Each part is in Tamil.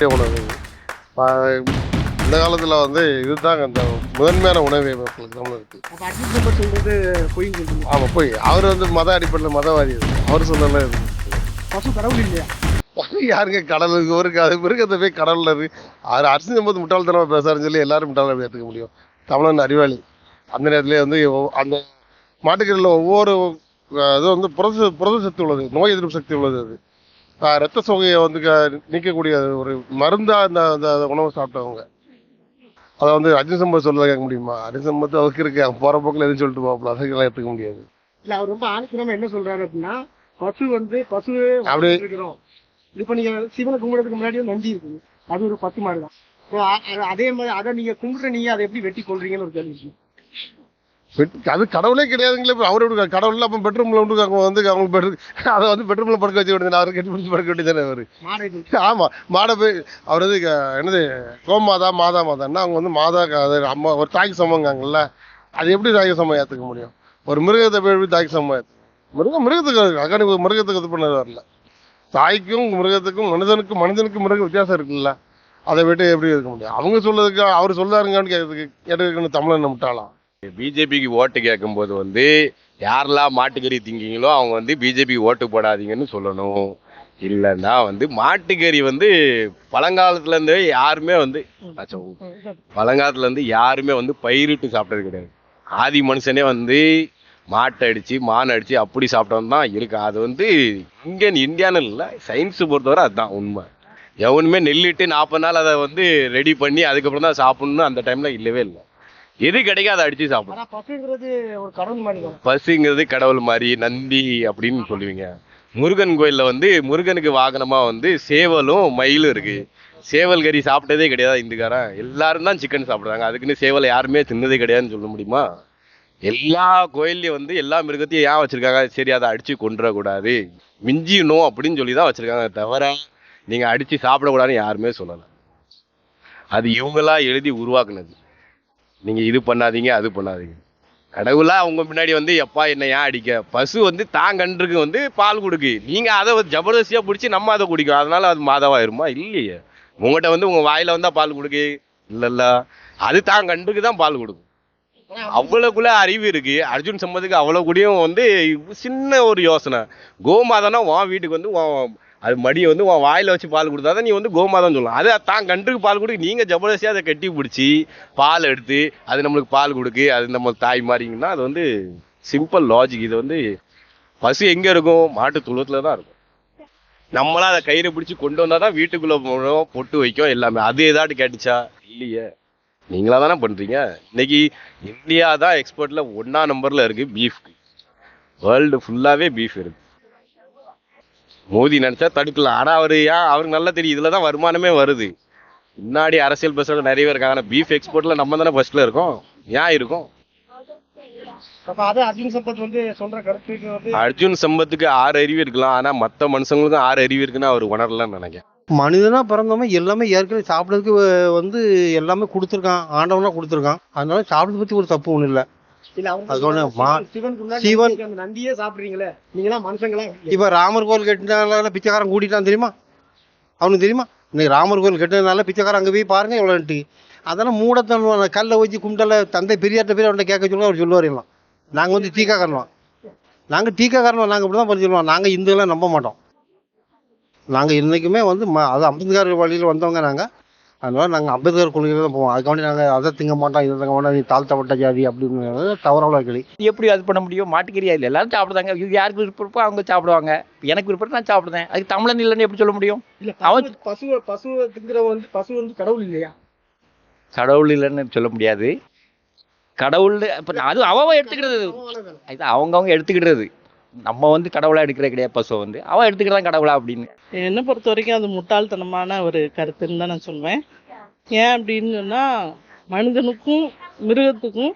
முக்கிய உணவு. இந்த காலத்தில் வந்து இதுதான் அந்த முதன்மையான உணவு மக்களுக்கு தமிழருக்கு. சொல்றது சொல்றீங்க. ஆமாம் போய். அவர் வந்து மத அடிப்படையில் மதவாதி. அது. அவர் சொல்லல இது. பசு கடவுள் இல்லையா? யாருங்க? கடலுக்கு ஒரு அது மிருகத்தை போய் கடல்ல இருக்கு. அவர் அரசு சம்பத்து முட்டாள்தனமாக பேசுறாருன்னு சொல்லி எல்லாரும் முட்டாள ஏற்றுக்க முடியும். தமிழன் அறிவாளி. அந்த நேரத்துலேயே வந்து அந்த மாட்டுக்கறியில் ஒவ்வொரு அஹ், இது வந்து புரத புரத சக்தி உள்ளது. நோய் எதிர்ப்பு சக்தி உள்ளது அது. ரத்த சோகையை வந்து நீக்கக்கூடிய ஒரு மருந்தா அந்த அந்த உணவை சாப்பிட்டவங்க. அதை வந்து அர்ஜுன் சம்பத் சொல்ல கேட்க முடியுமா? அர்ஜுன் சம்பத் அவருக்கு இருக்கு. அவன் போற போக்கில் எதுவும் சொல்லிட்டு போகலாம் அதுக்கெல்லாம் ஏற்றுக்க முடியாது. இல்ல அவர் ரொம்ப ஆணித்தனமா என்ன சொல்றாரு அப்படின்னா பசு வந்து பசு அப்படி- இருக்கிறோம் இப்ப நீங்க சிவனை கும்பிடுறதுக்கு முன்னாடி நந்தி இருக்குது. அது ஒரு பத்து மாடு தான். அதே மாதிரி அதை நீங்க கும்பிடுற நீங்க அதை எப்படி வெட்டி கொள்றீங்கன்னு ஒரு கேள்வி இருக்கு. அது கடவுளே கிடையாதுங்களே அவர் எப்படி கடவுள் அப்போ பெட்ரூம்ல வந்து அவங்க வந்து அவங்க பெட்ரூம் அதை வந்து பெட்ரூம்ல படுக்க வச்சு விடுது அவர் கட்டி பிடிச்சி படுக்க வேண்டியதானே அவர். ஆமா மாடை போய் அவர் வந்து என்னது கோமாதா மாதா மாதான்னா அவங்க வந்து மாதா அம்மா ஒரு தாய்க்கு சமங்காங்கல்ல அது எப்படி தாய்க்கு சமம் ஏற்றுக்க முடியும்? ஒரு மிருகத்தை போய் எப்படி தாய்க்கு சமம் ஏத்து மிருகம் மிருகத்துக்கு அக்கடி மிருகத்துக்கு இது பண்ணது வரல. தாய்க்கும் மிருகத்துக்கும் மனிதனுக்கும் மனிதனுக்கும் மிருக வித்தியாசம் இருக்குல்ல அதை விட்டு எப்படி இருக்க முடியும்? அவங்க சொல்றதுக்கு அவர் சொல்லாருங்கன்னு கேட்கறதுக்கு கேட்டுக்கணும் தமிழன் முட்டாளாம் பிஜேபிக்கு ஓட்டு கேட்கும்போது வந்து யாரெல்லாம் மாட்டுக்கறி திங்கிங்களோ அவங்க வந்து பிஜேபிக்கு ஓட்டு போடாதீங்கன்னு சொல்லணும். இல்லைன்னா வந்து மாட்டுக்கறி வந்து பழங்காலத்துலேருந்து யாருமே வந்து பழங்காலத்துலேருந்து யாருமே வந்து பயிரிட்டு சாப்பிட்டது கிடையாது. ஆதி மனுஷனே வந்து மாட்டை அடித்து மான் அடித்து அப்படி சாப்பிட்டவன் தான் இருக்கு அது வந்து இங்கே இந்தியான்னு இல்லை சயின்ஸு பொறுத்தவரை அதுதான் உண்மை. எவனுமே நெல்லிட்டு நாற்பது நாள் அதை வந்து ரெடி பண்ணி அதுக்கப்புறம் தான் சாப்பிட்ணுன்னு அந்த டைமில் இல்லவே இல்லை. எது கிடைக்கும் அதை அடிச்சு சாப்பிடணும் ஆனா பசுங்கிறது ஒரு கடவுள் மாதிரி தான். பசுங்கிறது கடவுள் மாதிரி நந்தி அப்படின்னு சொல்லுவீங்க. முருகன் கோயில்ல வந்து முருகனுக்கு வாகனமா வந்து சேவலும் மயிலும் இருக்கு. சேவல் கறி சாப்பிட்டதே கிடையாது இந்துக்காரன். எல்லாரும் தான் சிக்கன் சாப்பிடுறாங்க. அதுக்குன்னு சேவலை யாருமே தின்னதே கிடையாதுன்னு சொல்ல முடியுமா? எல்லா கோயில்லையும் வந்து எல்லா மிருகத்தையும் ஏன் வச்சிருக்காங்க? சரி அதை அடிச்சு கொண்டுறக்கூடாது மிஞ்சிடணும் அப்படின்னு சொல்லி தான் வச்சிருக்காங்க. தவிர நீங்க அடிச்சு சாப்பிடக்கூடாதுன்னு யாருமே சொல்லலை. அது இவங்களா எழுதி உருவாக்குனது. நீங்கள் இது பண்ணாதீங்க அது பண்ணாதீங்க. கடவுளாக அவங்க முன்னாடி வந்து எப்பா என்ன ஏன் அடிக்க? பசு வந்து தாங்கன்றுக்கு வந்து பால் கொடுக்கு. நீங்கள் அதை வந்து பிடிச்சி நம்ம அதை குடிக்கும். அதனால் அது மாதவாயிருமா? இல்லையே. உங்கள்கிட்ட வந்து உங்கள் வாயில் வந்தால் பால் கொடுக்கு. இல்லைல்ல. அது தான் கண்டுக்கு தான் பால் கொடுக்கும். அவ்வளோக்குள்ள அறிவு இருக்கு. அர்ஜுன் சம்பத்துக்கு அவ்வளோ கூடயும் வந்து சின்ன ஒரு யோசனை. கோமாதானா உன் வீட்டுக்கு வந்து உன் அது மடியை வந்து உன் வாயில் வச்சு பால் கொடுத்தா தான் நீ வந்து கோமாதான் சொல்லலாம். அது தான் கன்றுக்கு பால் கொடுக்கு நீங்கள் ஜபர்தஸ்தியாக அதை கட்டி பிடிச்சி பால் எடுத்து அது நம்மளுக்கு பால் கொடுக்கு அது நம்ம தாய் மாதிரிங்கன்னா அது வந்து சிம்பிள் லாஜிக் இது வந்து பசு எங்கே இருக்கும்? மாட்டு துளத்தில் தான் இருக்கும். நம்மளா அதை கயிறு பிடிச்சி கொண்டு வந்தால் தான் வீட்டுக்குள்ளே போகணும் பொட்டு வைக்கும் எல்லாமே. அது ஏதாட்டு கேட்டுச்சா? இல்லையே. நீங்களா தானே பண்ணுறீங்க இன்னைக்கு இந்தியா தான் எக்ஸ்போர்ட்டில் ஒன்றா நம்பரில் இருக்குது பீஃப் வேர்ல்டு ஃபுல்லாகவே பீஃப் இருக்குது மோதி நினைச்சா தடுக்கலாம். ஆனா அவரு ஏன் அவருக்கு நல்லா தெரியும். இதுல தான் வருமானமே வருது. முன்னாடி அரசியல் பேசுறவங்க நிறைய பேர் இருக்காங்க. ஆனா பீஃப் எக்ஸ்போர்ட்ல நம்ம தானே ஃபர்ஸ்ட்ல இருக்கோம். ஏன் இருக்கும்? அப்ப அது அர்ஜுன் சம்பத் வந்து சொல்ற கருத்துக்கு வந்து அர்ஜுன் சம்பத்துக்கு ஆறு அறிவு இருக்கலாம். ஆனா மத்த மனுஷங்களுக்கும் ஆறு அறிவு இருக்குன்னு அவர் உணரலன்னு நினைக்கிறேன். மனிதனா பிறந்தவன் எல்லாமே ஏற்கனவே சாப்பிட்றதுக்கு வந்து எல்லாமே கொடுத்துருக்கான். ஆண்டவனா கொடுத்துருக்கான். அதனால சாப்பிட்றத பத்தி ஒரு தப்பு ஒன்றும் இல்லை. சிவன் நந்தியே சாப்பிடுறீங்களே. நீங்களாம் மனுஷங்களா? இப்போ ராமர் கோயில் கட்டினால பிச்சைக்காரன் கூட்டிட்டான் தெரியுமா? அவனுக்கு தெரியுமா? இன்னைக்கு ராமர் கோயில் கட்டினதுனால பிச்சைக்காரன் அங்கே போய் பாருங்க எவ்வளோன்ட்டு அதெல்லாம் மூடத்தனம் கல்லை வச்சு கும்பிட்டல தந்தை பெரியார்ட்ட பேர் அவன்கிட்ட கேட்க சொல்லுங்க அவர் சொல்லுவார் எல்லாம். நாங்கள் வந்து டீக்காக்காரலாம் நாங்கள் டீக்காக்காரலாம் நாங்கள் இப்படி தான் பண்ணி சொல்லுவோம். நாங்கள் இந்துலாம் நம்ப மாட்டோம். நாங்கள் என்றைக்குமே வந்து ம அது அம்பேத்கர் வழியில் வந்தவங்க நாங்கள் அதனால நாங்கள் அம்பேத்கர் கொள்கையில் தான் போவோம். அதுக்காண்டி நாங்கள் அதை திங்க மாட்டோம் இதை திங்க மாட்டோம் நீ தாழ்த்தப்பட்ட ஜாதி அப்படின்னு தவறான கேள்வி எப்படி அது பண்ண முடியும்? மாட்டுக்கறி இல்லை எல்லாரும் சாப்பிடுதாங்க. இது யாருக்கு விருப்பம் இருக்கோ அவங்க சாப்பிடுவாங்க. எனக்கு விருப்பம் நான் சாப்பிடுதேன் அதுக்கு தமிழன் இல்லைன்னு எப்படி சொல்ல முடியும்? இல்ல அவன் பசு பசுவை பசுவை திங்கிறவன் வந்து பசு வந்து கடவுள் இல்லையா? கடவுள் இல்லைன்னு சொல்ல முடியாது. கடவுள் இப்போ அது அவன் எடுத்துக்கிறது இது அவங்கவங்க எடுத்துக்கிடுறது நம்ம வந்து கடவுளா எடுக்கிற கிடையாது. பசுவை வந்து அவன் எடுத்துக்கிறதான் கடவுளா அப்படின்னு. என்னை பொறுத்த வரைக்கும் அது முட்டாள்தனமான ஒரு கருத்துன்னு தான் நான் சொல்வேன். ஏன் அப்படின்னு சொன்னா மனிதனுக்கும் மிருகத்துக்கும்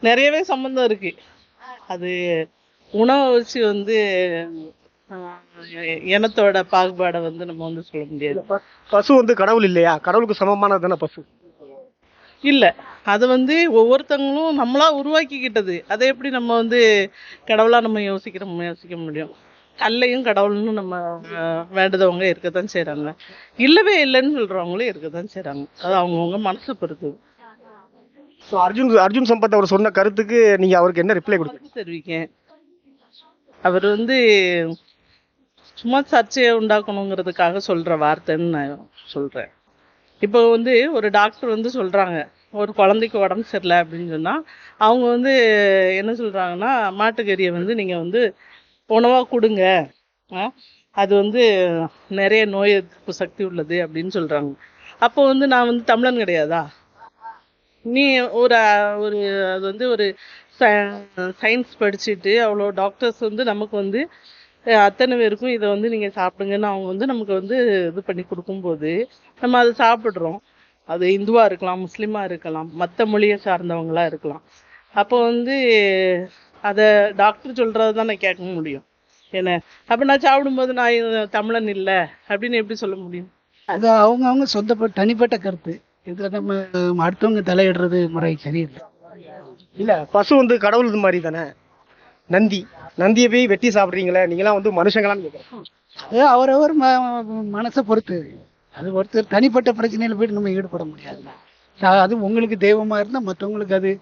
நிறையவே சம்மந்தம் இருக்கு. அது உணவை வச்சு வந்து இனத்தோட பாகுபாடை வந்து நம்ம வந்து சொல்ல முடியாது. பசு வந்து கடவுள் இல்லையா? கடவுளுக்கு சமமானது தானே பசு? இல்ல. அது வந்து ஒவ்வொருத்தவங்களும் நம்மளா உருவாக்கிக்கிட்டது. அதை எப்படி நம்ம வந்து கடவுளா நம்ம யோசிக்கிற யோசிக்க முடியும். கல்லையும் கடவுள்னு நம்ம வேண்டுதவங்க இருக்கத்தான் செய்றாங்க. இல்லவே இல்லைன்னு சொல்றவங்களும் இருக்கத்தான் செய்றாங்க. அது அவங்கவுங்க மனசை பொறுத்து. ஸோ அர்ஜுன் அர்ஜுன் சம்பத் அவர் சொன்ன கருத்துக்கு நீங்க அவருக்கு என்ன ரிப்ளை கொடுத்தீங்க? கருத்து தெரிவிக்கேன் அவர் வந்து சும்மா சர்ச்சையை உண்டாக்கணுங்கிறதுக்காக சொல்ற வார்த்தைன்னு நான் சொல்றேன். இப்போ வந்து ஒரு டாக்டர் வந்து சொல்கிறாங்க ஒரு குழந்தைக்கு உடம்பு சரியில்லை அப்படின்னு சொன்னால் அவங்க வந்து என்ன சொல்கிறாங்கன்னா மாட்டுக்கறியை வந்து நீங்கள் வந்து உணவாக கொடுங்க. அது வந்து நிறைய நோய் எதிர்ப்பு சக்தி உள்ளது அப்படின்னு சொல்கிறாங்க அப்போ வந்து நான் வந்து தமிழன் கிடையாதா? நீ ஒரு ஒரு அது வந்து ஒரு சயின்ஸ் படிச்சுட்டு அவ்வளோ டாக்டர்ஸ் வந்து நமக்கு வந்து அத்தனை பேருக்கும் இதை வந்து நீங்கள் சாப்பிடுங்கன்னு அவங்க வந்து நமக்கு வந்து இது பண்ணி கொடுக்கும்போது நம்ம அதை சாப்பிட்றோம். அது இந்துவாக இருக்கலாம் முஸ்லீமாக இருக்கலாம் மற்ற மொழியை சார்ந்தவங்களா இருக்கலாம். அப்போ வந்து அதை டாக்டர் சொல்கிறது தான் நான் கேட்க முடியும். என்ன? அப்போ நான் சாப்பிடும்போது நான் தமிழன் இல்லை அப்படின்னு எப்படி சொல்ல முடியும்? அது அவங்க அவங்க சொந்த தனிப்பட்ட கருத்து. இதுல நம்ம அடுத்தவங்க தலையிடுறது முறை சரியில்லை. இல்ல பசு வந்து கடவுள் இது மாதிரி தானே? நந்தி. நந்தியை போய் வெட்டி சாப்பிடுறீங்களே நீங்களாம் வந்து மனுஷங்களான்னு கேட்குறேன் அது அவரவர் ம மனசை பொறுத்து. அது ஒருத்தர் தனிப்பட்ட பிரச்சனையில போயிட்டு நம்ம ஈடுபட முடியாது. அஹ் அது உங்களுக்கு தெய்வமா இருந்தா மற்றவங்களுக்கு அது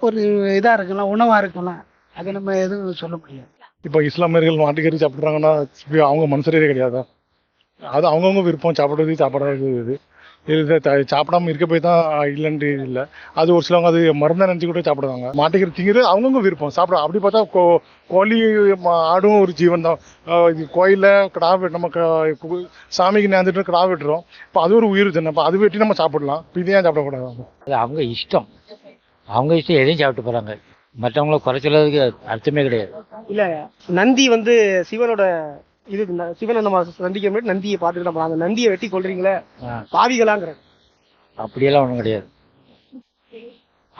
ஒரு இதா இருக்கலாம் உணவா இருக்கலாம். அதை நம்ம எதுவும் சொல்ல முடியாது. இப்போ இஸ்லாமியர்கள் மாட்டுக்கறி சாப்பிட்றாங்கன்னா அவங்க மனுஷரே கிடையாதா? அது அவங்கவுங்க விருப்பம் சாப்பிட்றது சாப்பிடாதது இது. இது த- சாப்பிடாம இருக்க போய் தான் இல்லைன்ட்டு இல்லை. அது ஒரு சிலவங்க அது மருந்தை நினச்சி கூட சாப்பிடுவாங்க. மாட்டுக்கறி திங்கிறது அவங்கவுங்க விருப்பம். சாப்பிட அப்படி பார்த்தா கோ கோழி ம- ஆடும் ஒரு ஜீவன் தான். இது கோயிலில் கிடா வெட் நம்ம சாமிக்கு நேர்ந்துட்டு கிடா வெட்டுறோம். இப்போ அது ஒரு உயிர் தானே. இப்போ அது வெட்டி நம்ம சாப்பிடலாம். இப்போ இதே ஏன் சாப்பிடக்கூடாது? அது அவங்க இஷ்டம். அவங்க இஷ்டம் எதையும் சாப்பிட்டு போறாங்க. மற்றவங்கள குறை சொல்லதுக்கு அர்த்தமே கிடையாது. இல்ல நந்தி வந்து சிவனோட இது சிவனை நம்ம சந்திக்க முன்னாடி நந்தியை பார்த்துட்டு நம்ம அந்த நந்தியை வெட்டி கொள்றீங்களே. பாவிகளாங்கிற. அப்படியெல்லாம் ஒன்றும் கிடையாது.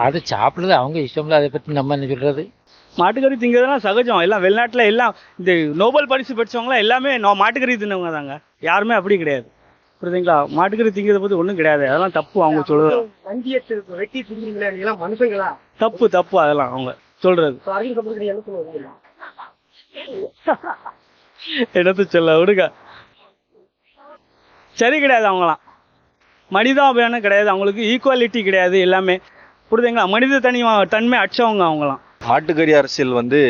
அது சாப்பிடுறது அவங்க இஷ்டம்ல அதை பத்தி நம்ம என்ன சொல்றது? மாட்டுக்கறி திங்கிறதுலாம் சகஜம். எல்லாம் வெளிநாட்டுல எல்லாம் இந்த நோபல் பரிசு படிச்சவங்களாம் எல்லாமே மாட்டுக்கறி தின்னவங்க தாங்க. யாருமே அப்படி கிடையாது. புரியுதுங்களா? மாட்டுக்கறி திங்கிறத பத்தி ஒன்றும் கிடையாது. அதெல்லாம் தப்பு அவங்க சொல்றது. வெட்டி திங்கிறீங்களே? மனுஷங்களா? தப்பு தப்பு அதெல்லாம் அவங்க சொல்றது. எடுத்து சொல்ல விடுங்க. சரி கிடையாது அவங்களாம். மனிதாபியானம் கிடையாது. அவங்களுக்கு ஈக்குவாலிட்டி கிடையாது எல்லாமே. புரியுதுங்களா? மனித தனி தன்மை அடிச்சவங்க அவங்களாம். ஆட்டுக்கறி அரசியல் வந்து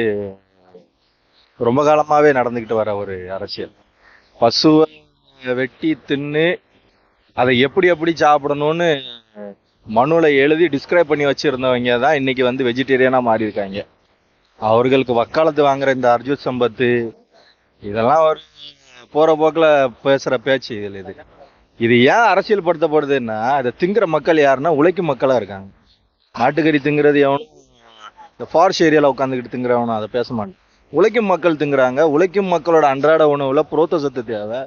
ரொம்ப காலமாகவே நடந்துக்கிட்டு வர ஒரு அரசியல். பசுவை வெட்டி தின்னு அதை எப்படி எப்படி சாப்பிடணும்னு மனுவில் எழுதி டிஸ்கிரைப் பண்ணி வச்சுருந்தவங்க தான் இன்னைக்கு வந்து வெஜிடேரியனாக மாறி இருக்காங்க அவர்களுக்கு வக்காலத்து வாங்குற இந்த அர்ஜுன் சம்பத்து இதெல்லாம் ஒரு போற போக்குல பேசுற பேச்சு இதில் இது. இது ஏன் அரசியல் படுத்தப்படுதுன்னா இதை திங்குற மக்கள் யாருன்னா உழைக்கும் மக்களா இருக்காங்க. நாட்டுக்கறி திங்குறது எவனும் இந்த ஃபாரஸ்ட் ஏரியாவில் உட்காந்துக்கிட்டு திங்குறவனும் அதை பேச மாட்டேன். உழைக்கும் மக்கள் திங்குறாங்க. உழைக்கும் மக்களோட அன்றாட உணவுல புரோத்த சத்து தேவை.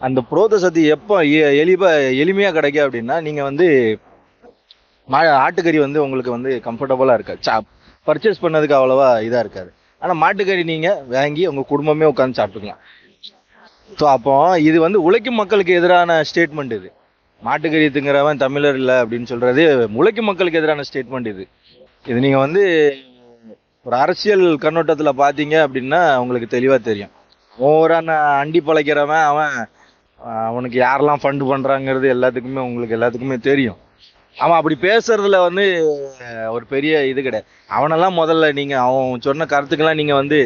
அந்த புரோத்த சத்து எப்போ எளிபா எளிமையாக எளிமையா கிடைக்கும் அப்படின்னா நீங்க வந்து மா ஆட்டுக்கறி வந்து உங்களுக்கு வந்து கம்ஃபர்டபுளா இருக்காது. சா பர்ச்சேஸ் பண்ணதுக்கு அவ்வளவா இதா இருக்காது. ஆனா மாட்டுக்கறி நீங்க வாங்கி உங்க குடும்பமே உட்காந்து சாப்பிட்டுக்கலாம். ஸோ அப்போ இது வந்து உழைக்கும் மக்களுக்கு எதிரான ஸ்டேட்மெண்ட் இது. மாட்டுக்கறி திங்கிறவன் தமிழர் இல்லை அப்படின்னு சொல்றது உழைக்கும் மக்களுக்கு எதிரான ஸ்டேட்மெண்ட் இது. இது நீங்க வந்து ஒரு அரசியல் கண்ணோட்டத்தில் பார்த்தீங்க அப்படின்னா உங்களுக்கு தெளிவாக தெரியும். ஓவரான அண்டி பழைக்கிறவன் அவன் அவனுக்கு யாரெல்லாம் ஃபண்டு பண்ணுறாங்கிறது எல்லாத்துக்குமே உங்களுக்கு எல்லாத்துக்குமே தெரியும். அவன் அப்படி பேசுறதுல வந்து ஒரு பெரிய இது கிடையாது. அவனெல்லாம் முதல்ல நீங்க அவன் சொன்ன கருத்துக்கெல்லாம் நீங்க வந்து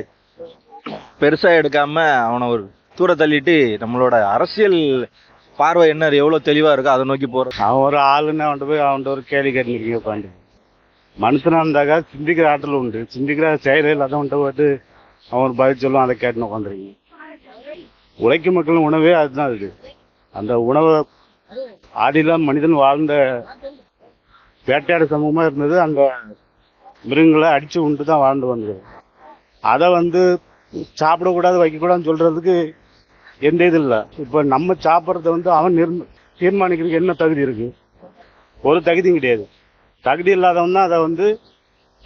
பெருசா எடுக்காம அவனை ஒரு தூர தள்ளிட்டு நம்மளோட அரசியல் பார்வை என்ன எவ்வளவு தெளிவா இருக்கோ அதை நோக்கி போற. அவன் ஒரு ஆளுன்னு அவன்கிட்ட போய் அவன்கிட்ட ஒரு கேள்வி கேட்டுருக்கீங்க உட்காந்து மனுஷனா இருந்தாக்கா சிந்திக்கிற ஆற்றல் உண்டு. சிந்திக்கிற செயல் இல்லாதவன்கிட்ட போயிட்டு அவன் பதில் சொல்லுவான் அதை கேட்டுன்னு உட்காந்துருக்கீங்க உழைக்கும் மக்கள் உணவே அதுதான் அது அந்த உணவை ஆதிலாம் மனிதன் வாழ்ந்த வேட்டையாடு சமூகமாக இருந்தது. அங்கே மிருகங்களை அடித்து உண்டு தான் வாழ்ந்து வந்தது. அதை வந்து சாப்பிடக்கூடாது வைக்கக்கூடாதுன்னு சொல்கிறதுக்கு எந்த இது இல்லை. இப்போ நம்ம சாப்பிட்றத வந்து அவன் நிர் தீர்மானிக்கிறதுக்கு என்ன தகுதி இருக்கு? ஒரு தகுதியும் கிடையாது. தகுதி இல்லாதவன் தான் அதை வந்து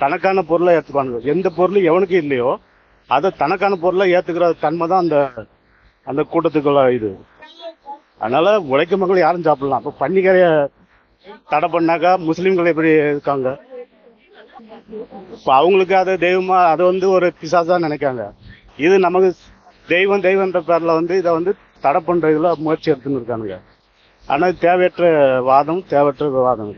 தனக்கான பொருளை ஏற்றுப்பானுங்க எந்த பொருளும் எவனுக்கு இல்லையோ அதை தனக்கான பொருளை ஏற்றுக்கிற தன்மை தான் அந்த அந்த கூட்டத்துக்குள்ள இது. அதனால உழைக்கும் மக்கள் யாரும் சாப்பிடலாம். இப்போ பன்னிக்கரையை தடை பண்ணாக்கா முஸ்லீம்கள் எப்படி இருக்காங்க? இப்போ அவங்களுக்கு அது தெய்வமா அது வந்து ஒரு பிசாசா நினைக்காங்க. இது நமக்கு தெய்வம் தெய்வன்ற பேர்ல வந்து இதை வந்து தடை பண்றதுல முயற்சி எடுத்துன்னு இருக்கானுங்க. ஆனா தேவையற்ற வாதம் தேவையற்ற வாதம்